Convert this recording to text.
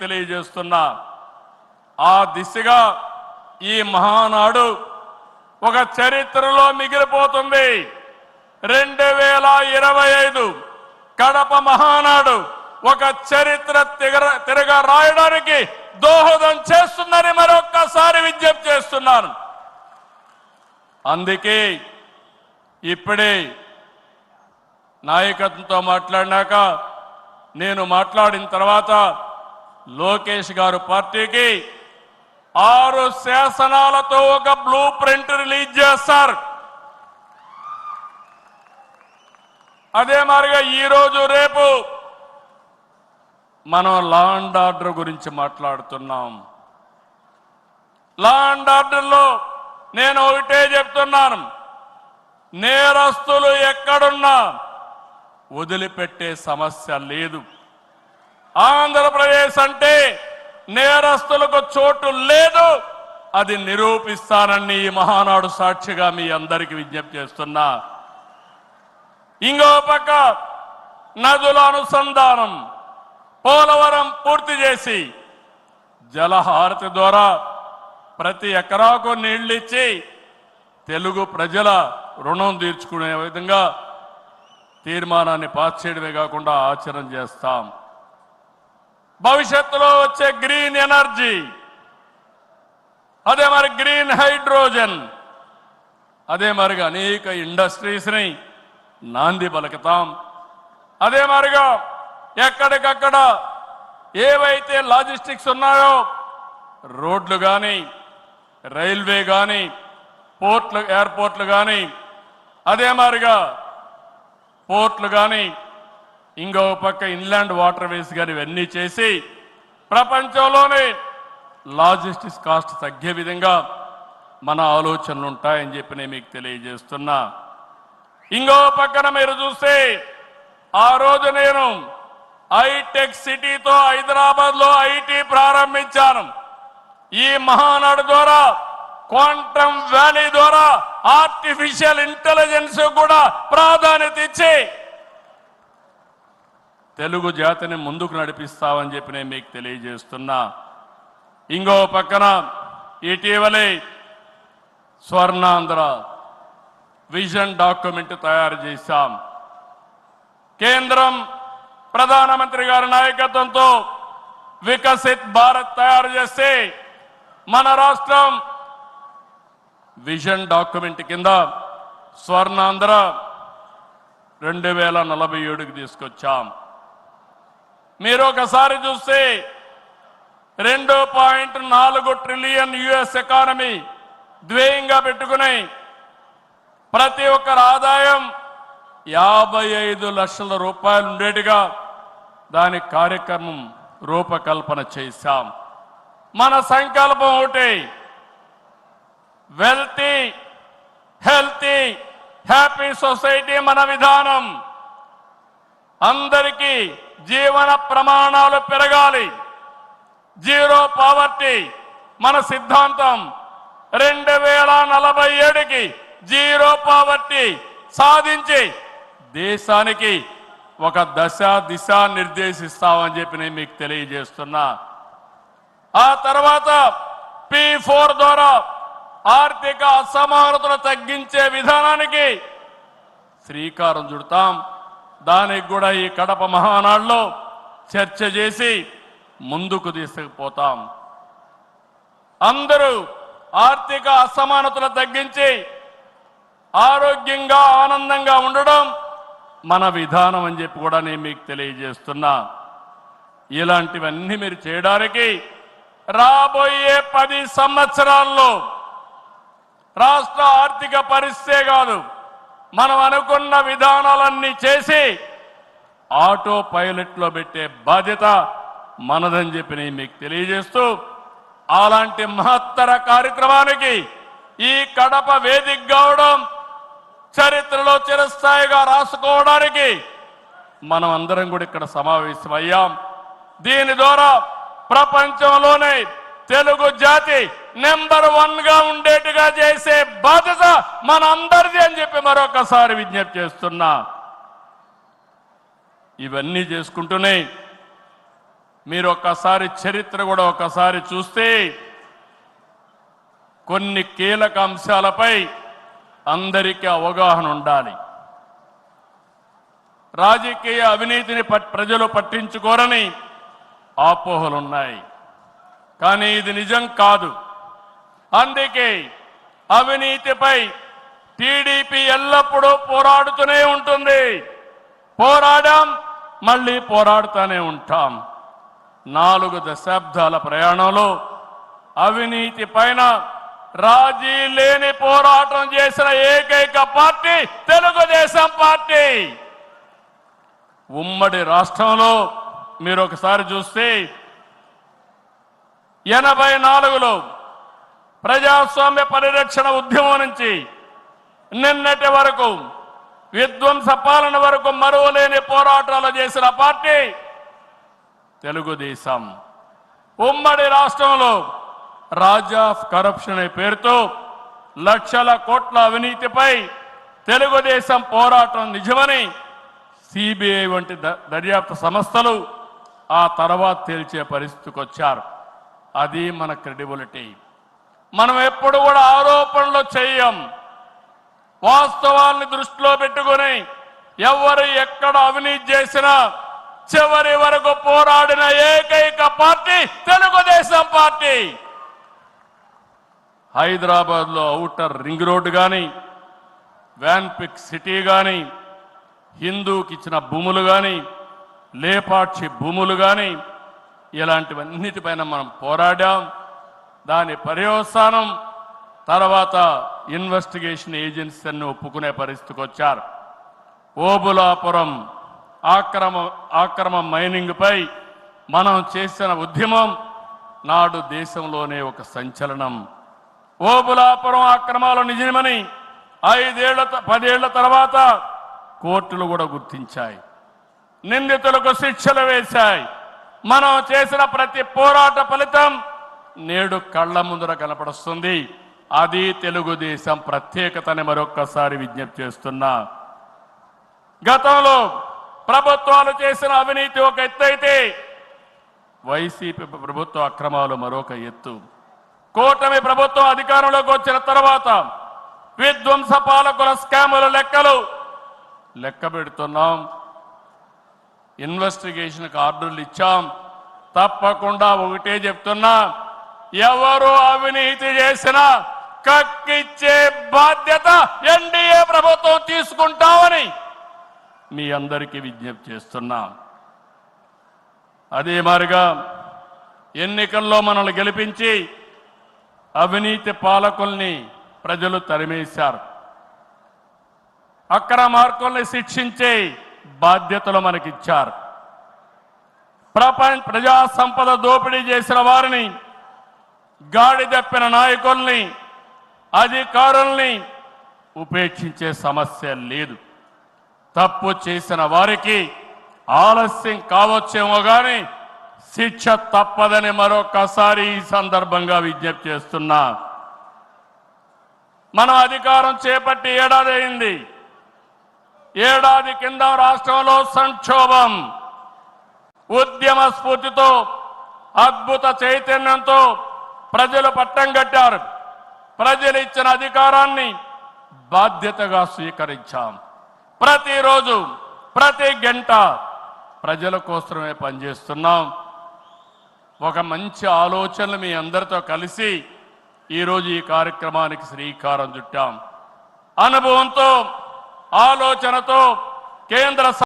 తెలియజేస్తున్నా. ఆ దిశగా ఈ మహానాడు ఒక చరిత్రలో మిగిలిపోతుంది. రెండు వేల ఇరవై ఐదు కడప మహానాడు ఒక చరిత్ర తిగర తిరగ రాయడానికి దోహదం చేస్తుందని మరొక్కసారి విజ్ఞప్తి చేస్తున్నాను. అందుకే ఇప్పుడే నాయకత్వంతో మాట్లాడినాక నేను మాట్లాడిన తర్వాత లోకేష్ గారు పార్టీకి ఆరు శాసనాలతో ఒక బ్లూ ప్రింట్ రిలీజ్ చేస్తారు. అదే మాదిరిగా ఈరోజు రేపు మనం లా అండ్ ఆర్డర్ గురించి మాట్లాడుతున్నాం. లా అండ్ ఆర్డర్లో నేను ఒకటే చెప్తున్నాను. నేరస్తులు ఎక్కడున్నా వదిలిపెట్టే సమస్య లేదు. ఆంధ్రప్రదేశ్ అంటే నేరస్తులకు చోటు లేదు. అది నిరూపిస్తానని ఈ మహానాడు సాక్షిగా మీ అందరికీ విజ్ఞప్తి చేస్తున్నా. ఇంకో పక్క నదుల అనుసంధానం పోలవరం పూర్తి చేసి జలహారతి ద్వారా ప్రతి ఎకరాకు నీళ్ళిచ్చి తెలుగు ప్రజల రుణం తీర్చుకునే విధంగా తీర్మానాన్ని పాస్ చేయడమే కాకుండా ఆచరణ చేస్తాం. భవిష్యత్తులో వచ్చే గ్రీన్ ఎనర్జీ. అదే మరి గ్రీన్ హైడ్రోజన్. అదే మరిగా అనేక ఇండస్ట్రీస్ని నాంది పలుకుతాం. అదే మరిగా ఎక్కడికక్కడ ఏవైతే లాజిస్టిక్స్ ఉన్నాయో రోడ్లు కానీ రైల్వే కానీ పోర్ట్లు ఎయిర్పోర్ట్లు కానీ అదే మరిగా పోర్ట్లు కానీ ఇంకో పక్క ఇన్లాండ్ వాటర్ వేస్ కానీ ఇవన్నీ చేసి ప్రపంచంలోనే లాజిస్టిక్స్ కాస్ట్ తగ్గే విధంగా మన ఆలోచనలు ఉంటాయని చెప్పి నేను మీకు తెలియజేస్తున్నా. ఇంకో పక్కన మీరు చూస్తే ఆ రోజు నేను ఐటెక్ సిటీతో హైదరాబాద్లో ఐటీ ప్రారంభించాను. ఈ మహానాడు ద్వారా క్వాంటమ్ వ్యాలీ ద్వారా ఆర్టిఫిషియల్ ఇంటెలిజెన్స్ కూడా ప్రాధాన్యత ఇచ్చి తెలుగు జాతిని ముందుకు నడిపిస్తామని చెప్పి నేను మీకు తెలియజేస్తున్నా. ఇంకో పక్కన ఇటీవలే స్వర్ణాంధ్ర విజన్ డాక్యుమెంట్ తయారు చేశాం. కేంద్రం ప్రధానమంత్రి గారి నాయకత్వంతో వికసిత్ భారత్ తయారు చేస్తే మన రాష్ట్రం విజన్ డాక్యుమెంట్ కింద స్వర్ణాంధ్ర రెండు వేల నలభై ఏడుకి తీసుకొచ్చాం. మీరు ఒకసారి చూస్తే రెండు పాయింట్ నాలుగు ట్రిలియన్ యుఎస్ ఎకానమీ ద్వేయంగా పెట్టుకుని ప్రతి ఒక్కరి ఆదాయం యాభై ఐదు లక్షల రూపాయలు ఉండేట్టుగా దాని కార్యక్రమం రూపకల్పన చేశాం. మన సంకల్పం ఒకటి వెల్తీ హెల్తీ హ్యాపీ సొసైటీ మన విధానం. అందరికీ జీవన ప్రమాణాలు పెరగాలి. జీరో పావర్టీ మన సిద్ధాంతం. రెండు వేల నలభై ఏడుకి జీరో పావర్టీ సాధించి దేశానికి ఒక దశ దిశ నిర్దేశిస్తామని చెప్పి నేను మీకు తెలియజేస్తున్నా. ఆ తర్వాత పి ఫోర్ ద్వారా ఆర్థిక అసమానతలు తగ్గించే విధానానికి శ్రీకారం చుడతాం. దానికి కూడా ఈ కడప మహానాడులో చర్చ చేసి ముందుకు తీసుకుపోతాం. అందరూ ఆర్థిక అసమానతలు తగ్గించి ఆరోగ్యంగా ఆనందంగా ఉండడం మన విధానం అని చెప్పి కూడా నేను మీకు తెలియజేస్తున్నా. ఇలాంటివన్నీ మీరు చేయడానికి రాబోయే పది సంవత్సరాల్లో రాష్ట్ర ఆర్థిక పరిస్థితే కాదు మనం అనుకున్న విధానాలన్నీ చేసి ఆటో పైలట్లో పెట్టే బాధ్యత మనదని చెప్పి నేను మీకు తెలియజేస్తూ అలాంటి మహత్తర కార్యక్రమానికి ఈ కడప వేదిక కావడం చరిత్రలో చిరస్థాయిగా రాసుకోవడానికి మనం అందరం కూడా ఇక్కడ సమావేశమయ్యాం. దీని ద్వారా ప్రపంచంలోనే తెలుగు జాతి నెంబర్ వన్గా ఉండేట్టుగా చేసే బాధ్యత మనందరిది అని చెప్పి మరొకసారి విజ్ఞప్తి చేస్తున్నా. ఇవన్నీ చేసుకుంటూనే మీరు ఒక్కసారి చరిత్ర కూడా ఒకసారి చూస్తే కొన్ని కీలక అంశాలపై అందరికీ అవగాహన ఉండాలి. రాజకీయ అవినీతిని పట్- ప్రజలు పట్టించుకోరని అపోహలున్నాయి. కానీ ఇది నిజం కాదు. అందుకే అవినీతిపై టీడీపీ ఎల్లప్పుడూ పోరాడుతూనే ఉంటుంది. పోరాడాం మళ్ళీ పోరాడుతూనే ఉంటాం. నాలుగు దశాబ్దాల ప్రయాణంలో అవినీతి పైన రాజీ లేని పోరాటం చేసిన ఏకైక పార్టీ తెలుగుదేశం పార్టీ. ఉమ్మడి రాష్ట్రంలో మీరు ఒకసారి చూస్తే ఎనభై నాలుగులో ప్రజాస్వామ్య పరిరక్షణ ఉద్యమం నుంచి నిన్నటి వరకు విధ్వంస పాలన వరకు మరువలేని పోరాటాలు చేసిన పార్టీ తెలుగుదేశం. ఉమ్మడి రాష్ట్రంలో రాజా ఆఫ్ కరప్షన్ అనే పేరుతో లక్షల కోట్ల అవినీతిపై తెలుగుదేశం పోరాటం నిజమని సిబిఐ వంటి ద- దర్యాప్తు సంస్థలు ఆ తర్వాత తేల్చే పరిస్థితికి వచ్చారు అది మన క్రెడిబిలిటీ మనం ఎప్పుడు కూడా ఆరోపణలు చేయం. వాస్తవాల్ని దృష్టిలో పెట్టుకుని ఎవరు ఎక్కడ అవినీతి చేసినా చివరి వరకు పోరాడిన ఏకైక పార్టీ తెలుగుదేశం పార్టీ. హైదరాబాద్లో ఔటర్ రింగ్ రోడ్డు కానీ వ్యాన్పిక్ సిటీ కానీ హిందూకి ఇచ్చిన భూములు కానీ లేపాక్షి భూములు కానీ ఇలాంటివన్నిటిపైన మనం పోరాడాం. దాని పర్యవసానం తర్వాత ఇన్వెస్టిగేషన్ ఏజెన్సీ ఒప్పుకునే పరిస్థితికి వచ్చారు. ఓబులాపురం ఆక్రమ ఆక్రమ మైనింగ్పై మనం చేసిన ఉద్యమం నాడు దేశంలోనే ఒక సంచలనం. ఓబులాపురం ఆక్రమాలు నిజమని ఐదేళ్ళ త- పదేళ్ళ తర్వాత కోర్టులు కూడా గుర్తించాయి. నిందితులకు శిక్షలు వేశాయి. మనం చేసిన ప్రతి పోరాట ఫలితం నేడు కళ్ళ ముందర కనపడుస్తుంది. అది తెలుగుదేశం ప్రత్యేకతని మరొక్కసారి విజ్ఞప్తి చేస్తున్నా. గతంలో ప్రభుత్వాలు చేసిన అవినీతి ఒక ఎత్తు అయితే వైసీపీ ప్రభుత్వ అక్రమాలు మరొక ఎత్తు. కూటమి ప్రభుత్వం అధికారంలోకి వచ్చిన తర్వాత విధ్వంస పాలకుల స్కాముల లెక్కలు లెక్క పెడుతున్నాం. ఇన్వెస్టిగేషన్కి ఆర్డర్లు ఇచ్చాం. తప్పకుండా ఒకటే చెప్తున్నా. ఎవరు అవినీతి చేసినా కక్కిచ్చే బాధ్యత ఎన్డీఏ ప్రభుత్వం తీసుకుంటామని మీ అందరికీ విజ్ఞప్తి చేస్తున్నాం. అదే మారిగా ఎన్నికల్లో మనల్ని గెలిపించి అవినీతి పాలకుల్ని ప్రజలు తరిమేశారు. అక్రమార్కుల్ని శిక్షించే బాధ్యతలు మనకిచ్చారు. ప్రపంచ ప్రజా సంపద దోపిడీ చేసిన వారిని గాడి తప్పిన నాయకుల్ని అధికారుల్ని ఉపేక్షించే సమస్య లేదు. తప్పు చేసిన వారికి ఆలస్యం కావచ్చేమో కానీ శిక్ష తప్పదని మరొకసారి ఈ సందర్భంగా విజ్ఞప్తి చేస్తున్నా. మనం అధికారం చేపట్టి ఏడాది అయింది. ఏడాది కింద రాష్ట్రంలో సంక్షోభం ఉద్యమ స్ఫూర్తితో అద్భుత చైతన్యంతో ప్రజలు పట్టం కట్టారు. ప్రజలు ఇచ్చిన అధికారాన్ని బాధ్యతగా స్వీకరించాం. ప్రతిరోజు ప్రతి గంట ప్రజల కోసమే పనిచేస్తున్నాం. ఒక మంచి ఆలోచనలు మీ అందరితో కలిసి ఈరోజు ఈ కార్యక్రమానికి శ్రీకారం చుట్టాం. అనుభవంతో ఆలోచనతో కేంద్ర